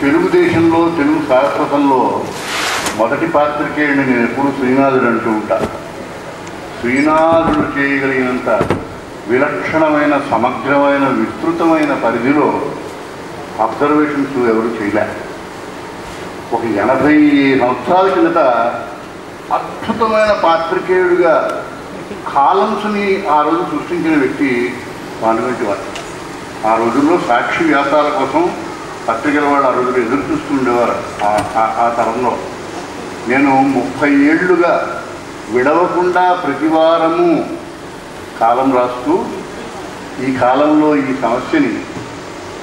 తెలుగుదేశంలో తెలుగు శాశ్వతంలో మొదటి పాత్రికేయుడిని నేను ఎప్పుడు శ్రీనాథుడు అంటూ ఉంటా. శ్రీనాథుడు చేయగలిగినంత విలక్షణమైన సమగ్రమైన విస్తృతమైన పరిధిలో అబ్జర్వేషన్స్ ఎవరు చేయలే. ఒక ఎనభై సంవత్సరాల కిందట అద్భుతమైన పాత్రికేయుడిగా కాలమ్స్ని ఆ రోజు సృష్టించిన వ్యక్తి పాండుగంటి వారు. ఆ రోజుల్లో సాక్షి వ్యాసాల కోసం పత్రికల వాళ్ళు ఆ రోజులు ఎదురు చూస్తుండేవారు ఆ- ఆ- తరంలో. నేను ముప్పై ఏళ్ళుగా విడవకుండా ప్రతివారము కాలం రాస్తూ ఈ కాలంలో ఈ సమస్యని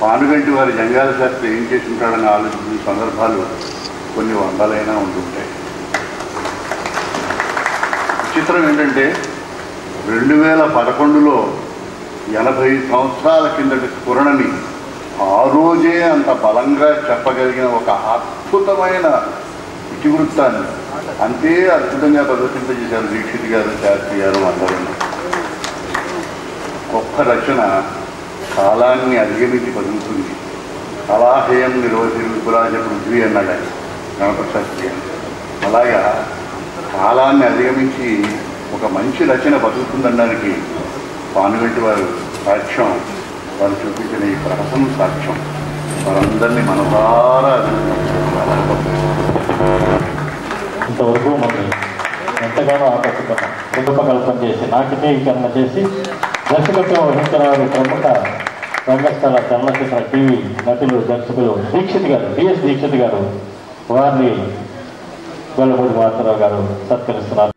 పానుగంటి వారి జంగాల శాస్త్రి ఏం చేసి ఉంటాడని ఆలోచించిన సందర్భాలు కొన్ని వందలైనా ఉంటుంటాయి విచిత్రం ఏంటంటే రెండు వేల పదకొండులో ఎనభై సంవత్సరాల కిందటి స్ఫురణని ఆ రోజే అంత బలంగా చెప్పగలిగిన ఒక అద్భుతమైన ఇతివృత్తాన్ని. అంతే అద్భుతంగా ప్రదర్శింపజేశారు దీక్షిత్ గారు శాస్త్రి గారు అందరూ. గొప్ప రచన కాలాన్ని అధిగమించి బతుకుతుంది. కళాహేయం నిర్వహింపురాజ పృథ్వీ అన్నాడు ఆయన గణపతి శాస్త్రి అలాగా కాలాన్ని అధిగమించి ఒక మంచి రచన బతుకుతుందనడానికి పానుగంటి వారు సాక్ష్యం వారు చూపించిన ఈ ప్రహసన సాక్ష్యం. వారందరినీ మనసారా ఇంతవరకు మమ్మల్ని ఎంతగానో ఆకట్టుకున్నాం. రూపకల్పన చేసి నాటకీకరణ చేసి దర్శకత్వం వహించిన ప్రముఖ రంగస్థల చలనచిత్ర టీవీ నటులు దర్శకులు దీక్షిత్ గారు డిఎస్ దీక్షిత్ గారు వారిని గొల్లపూడి మాధవరావు గారు సత్కరిస్తున్నారు.